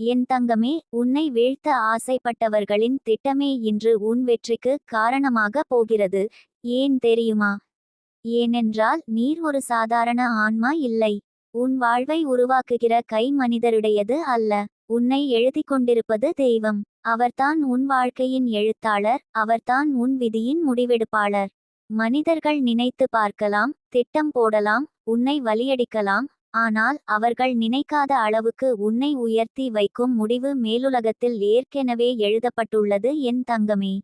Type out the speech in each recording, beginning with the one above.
என் தங்கமே உன்னை வீழ்த்த ஆசைப்பட்டவர்களின் திட்டமே இன்று உன் வெற்றிக்கு காரணமாக போகிறது. ஏன் தெரியுமா? ஏனென்றால் நீர் ஒரு சாதாரண ஆன்மா இல்லை. உன் வாழ்வை உருவாக்குகிற கை மனிதருடையது அல்ல. உன்னை எழுதிக் கொண்டிருப்பது தெய்வம். அவர்தான் உன் வாழ்க்கையின் எழுத்தாளர் அவர்தான் உன் விதியின் முடிவெடுப்பாளர். மனிதர்கள் நினைத்து பார்க்கலாம் திட்டம் போடலாம் உன்னை வலியடிக்கலாம் ஆனால் அவர்கள் நினைக்காத அளவுக்கு உன்னை உயர்த்தி வைக்கும் முடிவு மேலுலகத்தில் ஏற்கெனவே எழுதப்பட்டுள்ளது என் தங்கமே.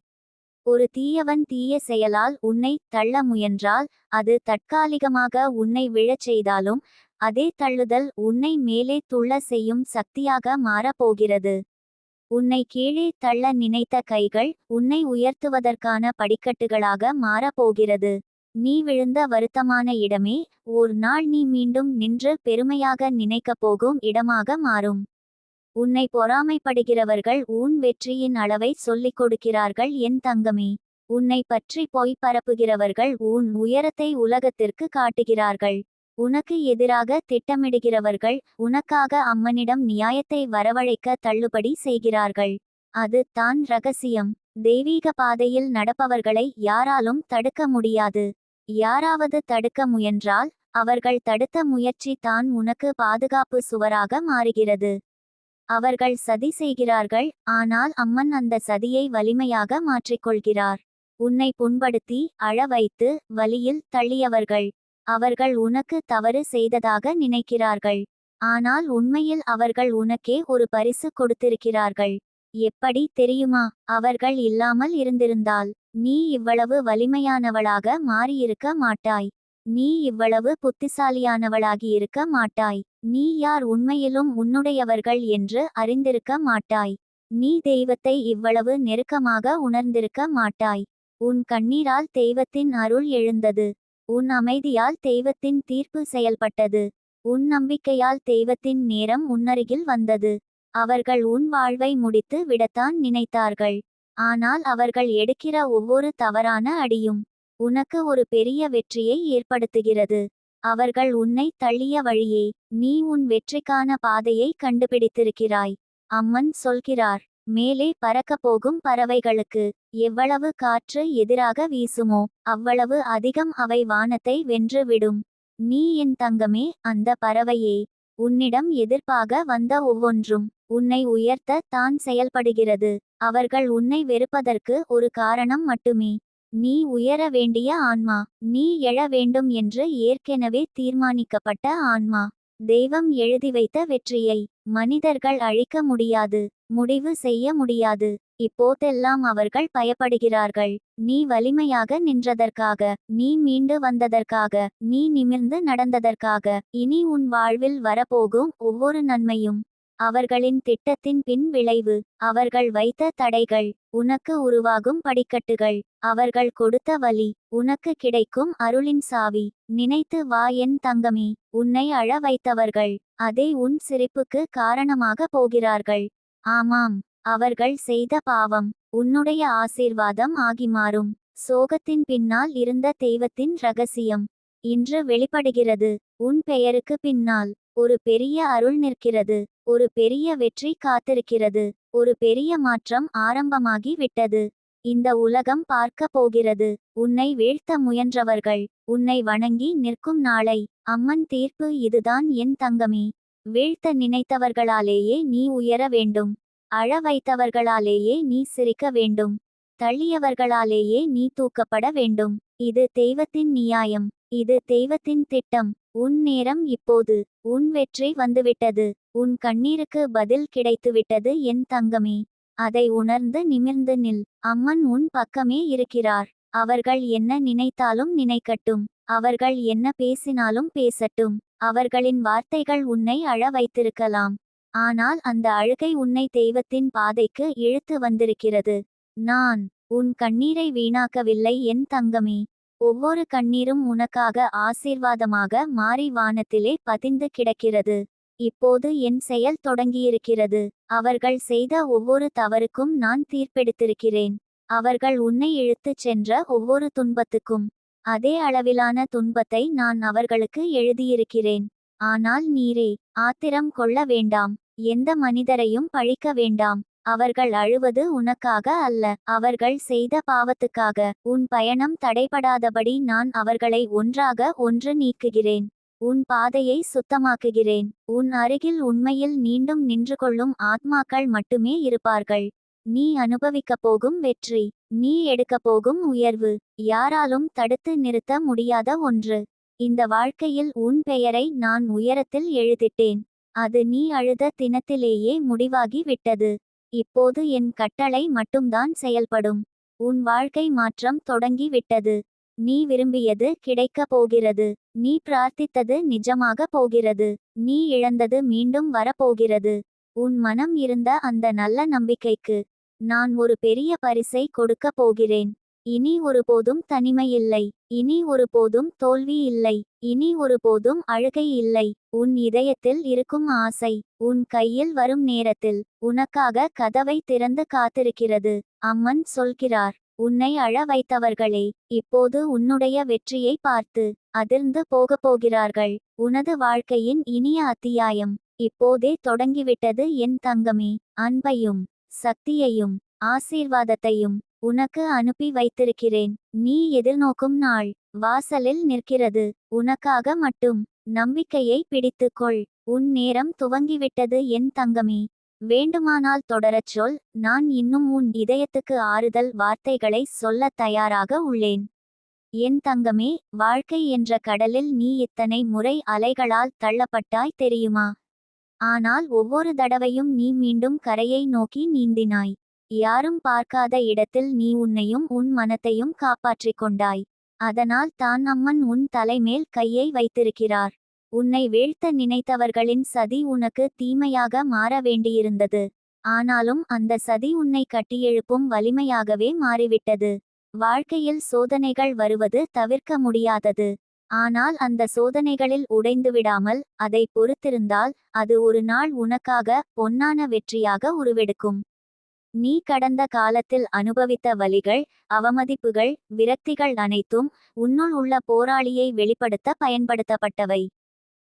ஒரு தீயவன் தீய செயலால் உன்னை தள்ள முயன்றால் அது தற்காலிகமாக உன்னை விழச் செய்தாலும் அதே தள்ளுதல் உன்னை மேலே துள்ள செய்யும் சக்தியாக மாறப்போகிறது. உன்னை கீழே தள்ள நினைத்த கைகள் உன்னை உயர்த்துவதற்கான படிக்கட்டுகளாக மாறப்போகிறது. நீ விழுந்த வருத்தமான இடமே ஓர் நாள் நீ மீண்டும் நின்று பெருமையாக நினைக்கப் போகும் இடமாக மாறும். உன்னை பொறாமைப்படுகிறவர்கள் உன் வெற்றியின் அளவை சொல்லிக் கொடுக்கிறார்கள் என் தங்கமே. உன்னை பற்றி பொய் பரப்புகிறவர்கள் உன் உயரத்தை உலகத்திற்கு காட்டுகிறார்கள். உனக்கு எதிராக திட்டமிடுகிறவர்கள் உனக்காக அம்மனிடம் நியாயத்தை வரவழைக்க தள்ளுபடி செய்கிறார்கள். அது தான் ரகசியம். தெய்வீக பாதையில் நடப்பவர்களை யாராலும் தடுக்க முடியாது. யாராவது தடுக்க முயன்றால் அவர்கள் தடுத்த முயற்சி தான் உனக்கு பாதுகாப்பு சுவராக மாறுகிறது. அவர்கள் சதி செய்கிறார்கள் ஆனால் அம்மன் அந்த சதியை வலிமையாக மாற்றிக்கொள்கிறார். உன்னை புண்படுத்தி அழ வைத்து வலியில் தள்ளியவர்கள் அவர்கள் உனக்கு தவறு செய்ததாக நினைக்கிறார்கள். ஆனால் உண்மையில் அவர்கள் உனக்கே ஒரு பரிசு கொடுத்திருக்கிறார்கள். எப்படி தெரியுமா? அவர்கள் இல்லாமல் இருந்திருந்தால் நீ இவ்வளவு வலிமையானவளாக மாறியிருக்க மாட்டாய். நீ இவ்வளவு புத்திசாலியானவளாகி இருக்க மாட்டாய். நீ யார் உண்மையிலும் உன்னுடையவர்கள் என்று அறிந்திருக்க மாட்டாய். நீ தெய்வத்தை இவ்வளவு நெருக்கமாக உணர்ந்திருக்க மாட்டாய். உன் கண்ணீரால் தெய்வத்தின் அருள் எழுந்தது. உன் அமைதியால் தெய்வத்தின் தீர்ப்பு செயல்பட்டது. உன் நம்பிக்கையால் தெய்வத்தின் நேரம் உன்னருகில் வந்தது. அவர்கள் உன் வாழ்வை முடித்து விடத்தான் நினைத்தார்கள். ஆனால் அவர்கள் எடுக்கிற ஒவ்வொரு தவறான அடியும் உனக்கு ஒரு பெரிய வெற்றியை ஏற்படுத்துகிறது. அவர்கள் உன்னை தள்ளிய வழியே நீ உன் வெற்றிக்கான பாதையை கண்டுபிடித்திருக்கிறாய். அம்மன் சொல்கிறார் மேலே பறக்கப் போகும் பறவைகளுக்கு எவ்வளவு காற்று எதிராக வீசுமோ அவ்வளவு அதிகம் அவை வானத்தை வென்று விடும். நீ என் தங்கமே அந்த பறவையே உன்னிடம் எதிர்ப்பாக வந்த ஒவ்வொன்றும். உன்னை உயர்த்த தான் செயல்படுகிறது. அவர்கள் உன்னை வெறுப்பதற்கு ஒரு காரணம் மட்டுமே. நீ உயர வேண்டிய ஆன்மா நீ எழ வேண்டும் என்று ஏற்கெனவே தீர்மானிக்கப்பட்ட ஆன்மா. தெய்வம் எழுதி வைத்த வெற்றியை மனிதர்கள் அழிக்க முடியாது முடிவு செய்ய முடியாது. இப்போதெல்லாம் அவர்கள் பயப்படுகிறார்கள். நீ வலிமையாக நின்றதற்காக நீ மீண்டு வந்ததற்காக நீ நிமிர்ந்து நடந்ததற்காக இனி உன் வாழ்வில் வரப்போகும் ஒவ்வொரு நன்மையும் அவர்களின் திட்டத்தின் பின் விளைவு அவர்கள் வைத்த தடைகள் உனக்கு உருவாகும் படிக்கட்டுகள் அவர்கள் கொடுத்த வலி உனக்கு கிடைக்கும் அருளின் சாவி நினைத்து வா என் தங்கமே உன்னை அழ வைத்தவர்கள் அதே உன் சிரிப்புக்கு காரணமாக போகிறார்கள். ஆமாம் அவர்கள் செய்த பாவம் உன்னுடைய ஆசீர்வாதம் ஆகி மாறும். சோகத்தின் பின்னால் இருந்த தெய்வத்தின் ரகசியம் இன்று வெளிப்படுகிறது உன் பெயருக்கு பின்னால் ஒரு பெரிய அருள் நிற்கிறது ஒரு பெரிய வெற்றி காத்திருக்கிறது ஒரு பெரிய மாற்றம் ஆரம்பமாகி விட்டது. இந்த உலகம் பார்க்க போகிறது உன்னை வீழ்த்த முயன்றவர்கள் உன்னை வணங்கி நிற்கும் நாளை அம்மன் தீர்ப்பு இதுதான் என் தங்கமே. வீழ்த்த நினைத்தவர்களாலேயே நீ உயர வேண்டும் அழ வைத்தவர்களாலேயே நீ சிரிக்க வேண்டும் தள்ளியவர்களாலேயே நீ தூக்கப்பட வேண்டும். இது தெய்வத்தின் நியாயம் இது தெய்வத்தின் திட்டம் உன் நேரம் இப்போது. உன் வெற்றி வந்துவிட்டது. உன் கண்ணீருக்கு பதில் கிடைத்துவிட்டது என் தங்கமே. அதை உணர்ந்து நிமிர்ந்து நில். அம்மன் உன் பக்கமே இருக்கிறார். அவர்கள் என்ன நினைத்தாலும் நினைக்கட்டும். அவர்கள் என்ன பேசினாலும் பேசட்டும். அவர்களின் வார்த்தைகள் உன்னை அழ வைத்திருக்கலாம். ஆனால் அந்த அழுகை உன்னை தெய்வத்தின் பாதைக்கு இழுத்து வந்திருக்கிறது. நான் உன் கண்ணீரை வீணாக்கவில்லை என் தங்கமே. ஒவ்வொரு கண்ணீரும் உனக்காக ஆசீர்வாதமாக மாறி வானத்திலே பதிந்து கிடக்கிறது. இப்போது என் செயல் தொடங்கியிருக்கிறது. அவர்கள் செய்த ஒவ்வொரு தவறுக்கும் நான் தீர்ப்பெடுத்திருக்கிறேன். அவர்கள் உன்னை இழுத்துச் சென்ற ஒவ்வொரு துன்பத்துக்கும். அதே அளவிலான துன்பத்தை நான் அவர்களுக்கு எழுதியிருக்கிறேன். ஆனால் நீரே ஆத்திரம் கொள்ள வேண்டாம். எந்த மனிதரையும் பழிக்க வேண்டாம். அவர்கள் அழுவது உனக்காக அல்ல அவர்கள் செய்த பாவத்துக்காக. உன் பயணம் தடைபடாதபடி நான் அவர்களை ஒன்றாக ஒன்று நீக்குகிறேன். உன் பாதையை சுத்தமாக்குகிறேன். உன் அருகில் உண்மையில் மீண்டும் நின்று கொள்ளும் ஆத்மாக்கள் மட்டுமே இருப்பார்கள். நீ அனுபவிக்கப் போகும் வெற்றி. நீ எடுக்கப் போகும் உயர்வு. யாராலும் தடுத்து நிறுத்த முடியாத ஒன்று. இந்த வாழ்க்கையில் உன் பெயரை நான் உயரத்தில் எழுதிட்டேன். அது நீ அழுத தினத்திலேயே முடிவாகி விட்டது இப்போது என் கட்டளை மட்டும்தான் செயல்படும். உன் வாழ்க்கை மாற்றம் தொடங்கிவிட்டது. நீ விரும்பியது கிடைக்கப் போகிறது. நீ பிரார்த்தித்தது நிஜமாக போகிறது. நீ இழந்தது மீண்டும் வரப்போகிறது. உன் மனம் இருந்த அந்த நல்ல நம்பிக்கைக்கு நான் ஒரு பெரிய பரிசை கொடுக்கப் போகிறேன். இனி ஒருபோதும் தனிமையில்லை இனி ஒருபோதும் தோல்வி இல்லை. இனி ஒருபோதும் அழுகை இல்லை. உன் இதயத்தில் இருக்கும் ஆசை உன் கையில் வரும் நேரத்தில் உனக்காக கதவை திறந்து காத்திருக்கிறது. அம்மன் சொல்கிறார் உன்னை அழ வைத்தவர்களே இப்போது உன்னுடைய வெற்றியை பார்த்து அதிர்ந்து போகப் போகிறார்கள். உனது வாழ்க்கையின் இனிய அத்தியாயம் இப்போதே தொடங்கிவிட்டது என் தங்கமே. அன்பையும் சக்தியையும் ஆசீர்வாதத்தையும் உனக்கு அனுப்பி வைத்திருக்கிறேன். நீ எதிர்நோக்கும் நாள். வாசலில் நிற்கிறது. உனக்காக மட்டும் நம்பிக்கையை பிடித்துக்கொள். உன் நேரம் துவங்கிவிட்டது என் தங்கமே. வேண்டுமானால் தொடரச் சொல். நான் இன்னும் உன் இதயத்துக்கு ஆறுதல் வார்த்தைகளை சொல்லத் தயாராக உள்ளேன். என் தங்கமே வாழ்க்கை என்ற கடலில் நீ இத்தனை முறை அலைகளால் தள்ளப்பட்டாய் தெரியுமா? ஆனால் ஒவ்வொரு தடவையும் நீ மீண்டும் கரையை நோக்கி நீந்தினாய். யாரும் பார்க்காத இடத்தில் நீ உன்னையும் உன் மனத்தையும் காப்பாற்றிக் கொண்டாய். அதனால் தான் அம்மன் உன் தலைமேல் கையை வைத்திருக்கிறார். உன்னை வீழ்த்த நினைத்தவர்களின் சதி உனக்கு தீமையாக மாற வேண்டியிருந்தது. ஆனாலும் அந்த சதி உன்னை கட்டியெழுப்பும் வலிமையாகவே மாறிவிட்டது. வாழ்க்கையில் சோதனைகள் வருவது தவிர்க்க முடியாதது. ஆனால் அந்த சோதனைகளில் உடைந்து விடாமல் அதை பொறுத்திருந்தால் அது ஒரு நாள் உனக்காக பொன்னான வெற்றியாக உருவெடுக்கும். நீ கடந்த காலத்தில் அனுபவித்த வலிகள் அவமதிப்புகள் விரக்திகள் அனைத்தும் உன்னுள் உள்ள போராளியை வெளிப்படுத்த பயன்படுத்தப்பட்டவை.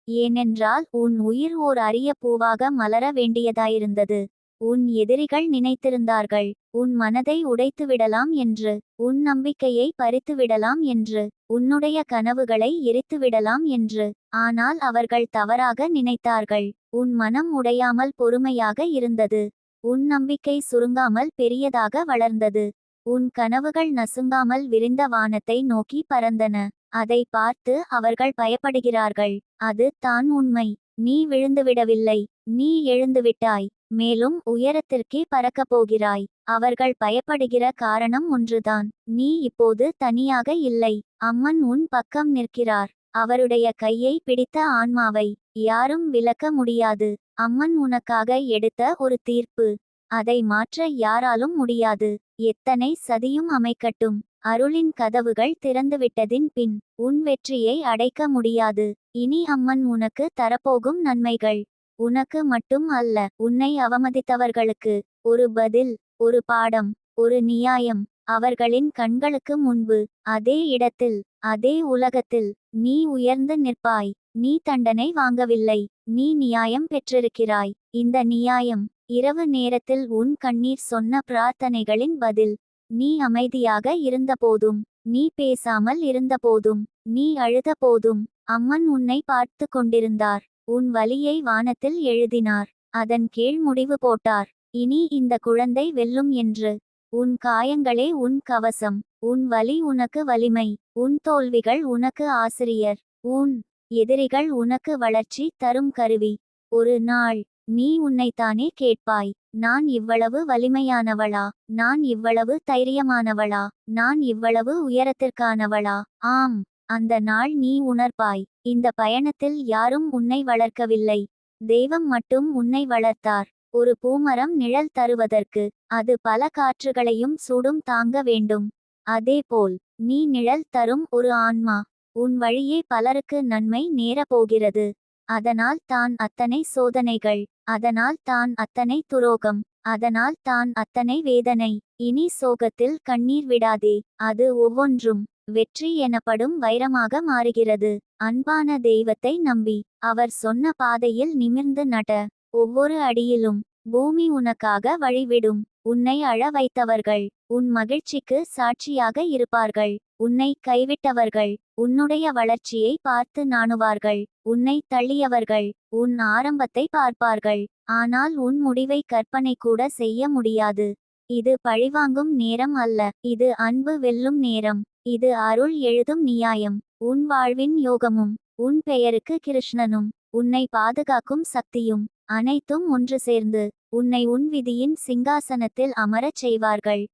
ஏனென்றால் உன் உயிர் ஓர் அரிய பூவாக மலர வேண்டியதாயிருந்தது. உன் எதிரிகள் நினைத்திருந்தார்கள். உன் மனதை உடைத்து விடலாம் என்று. உன் நம்பிக்கையை பறித்து விடலாம் என்று. உன்னுடைய கனவுகளை எரித்து விடலாம் என்று. ஆனால் அவர்கள் தவறாக நினைத்தார்கள். உன் மனம் உடையாமல் பொறுமையாக இருந்தது. உன் நம்பிக்கை சுருங்காமல் பெரியதாக வளர்ந்தது. உன் கனவுகள் நசுங்காமல் விரிந்த வானத்தை நோக்கி பறந்தன. அதை பார்த்து அவர்கள் பயப்படுகிறார்கள். அது தான் உண்மை. நீ விழுந்துவிடவில்லை. நீ எழுந்துவிட்டாய். மேலும் உயரத்திற்கே பறக்கப் போகிறாய். அவர்கள் பயப்படுகிற காரணம் ஒன்றுதான். நீ இப்போது தனியாக இல்லை. அம்மன் உன் பக்கம் நிற்கிறார். அவருடைய கையை பிடித்த ஆன்மாவை யாரும் விலக்க முடியாது. அம்மன் உனக்காக எடுத்த ஒரு தீர்ப்பு. அதை மாற்ற யாராலும் முடியாது. எத்தனை சதியும் அமைக்கட்டும். அருளின் கதவுகள் திறந்துவிட்டதின் பின் உன் வெற்றியை அடைக்க முடியாது. இனி அம்மன் உனக்கு தரப்போகும் நன்மைகள். உனக்கு மட்டும் அல்ல உன்னை அவமதித்தவர்களுக்கு. ஒரு பதில் ஒரு பாடம் ஒரு நியாயம். அவர்களின் கண்களுக்கு முன்பு அதே இடத்தில் அதே உலகத்தில் நீ உயர்ந்து நிற்பாய். நீ தண்டனை வாங்கவில்லை. நீ நியாயம் பெற்றிருக்கிறாய். இந்த நியாயம் இரவு நேரத்தில் உன் கண்ணீர் சொன்ன பிரார்த்தனைகளின் பதில். நீ அமைதியாக இருந்தபோதும் நீ பேசாமல் இருந்தபோதும் நீ அழுத போதும் அம்மன் உன்னை பார்த்து கொண்டிருந்தார். உன் வலியை வானத்தில் எழுதினார். அதன் கீழ் முடிவு போட்டார். இனி இந்த குழந்தை வெல்லும் என்று உன் காயங்களே உன் கவசம். உன் வலி உனக்கு வலிமை. உன் தோல்விகள் உனக்கு ஆசிரியர். உன் எதிரிகள் உனக்கு வளர்ச்சி தரும் கருவி. ஒரு நாள் நீ உன்னைத்தானே கேட்பாய். நான் இவ்வளவு வலிமையானவளா. நான் இவ்வளவு தைரியமானவளா. நான் இவ்வளவு உயரத்திற்கானவளா. ஆம் அந்த நாள் நீ உணர்ப்பாய். இந்த பயணத்தில் யாரும் உன்னை வளர்க்கவில்லை. தெய்வம் மட்டும் உன்னை வளர்த்தார். ஒரு பூமரம் நிழல் தருவதற்கு அது பல காற்றுகளையும் சூடும் தாங்க வேண்டும். அதேபோல் நீ நிழல் தரும் ஒரு ஆன்மா உன் வழியே பலருக்கு நன்மை நேரப்போகிறது. அதனால் தான் அத்தனை சோதனைகள் அதனால் தான் அத்தனை துரோகம் அதனால் தான் அத்தனை வேதனை. இனி சோகத்தில் கண்ணீர் விடாதே அது ஒவ்வொன்றும் வெற்றி எனப்படும் வைரமாக மாறுகிறது. அன்பான தெய்வத்தை நம்பி அவர் சொன்ன பாதையில் நிமிர்ந்து நட. ஒவ்வொரு அடியிலும் பூமி உனக்காக வழிவிடும். உன்னை அழ வைத்தவர்கள் உன் மகிழ்ச்சிக்கு சாட்சியாக இருப்பார்கள். உன்னை கைவிட்டவர்கள் உன்னுடைய வளர்ச்சியை பார்த்து நாணுவார்கள். உன்னை தள்ளியவர்கள் உன் ஆரம்பத்தை பார்ப்பார்கள். ஆனால் உன் முடிவை கற்பனை கூட செய்ய முடியாது. இது பழிவாங்கும் நேரம் அல்ல. இது அன்பு வெல்லும் நேரம். இது அருள் எழுதும் நியாயம். உன் வாழ்வின் யோகமும் உன் பெயருக்கு கிருஷ்ணனும் உன்னை பாதுகாக்கும் சக்தியும் அனைத்தும் ஒன்று சேர்ந்து உன்னை உன் விதியின் சிங்காசனத்தில் அமரச் செய்வார்கள்.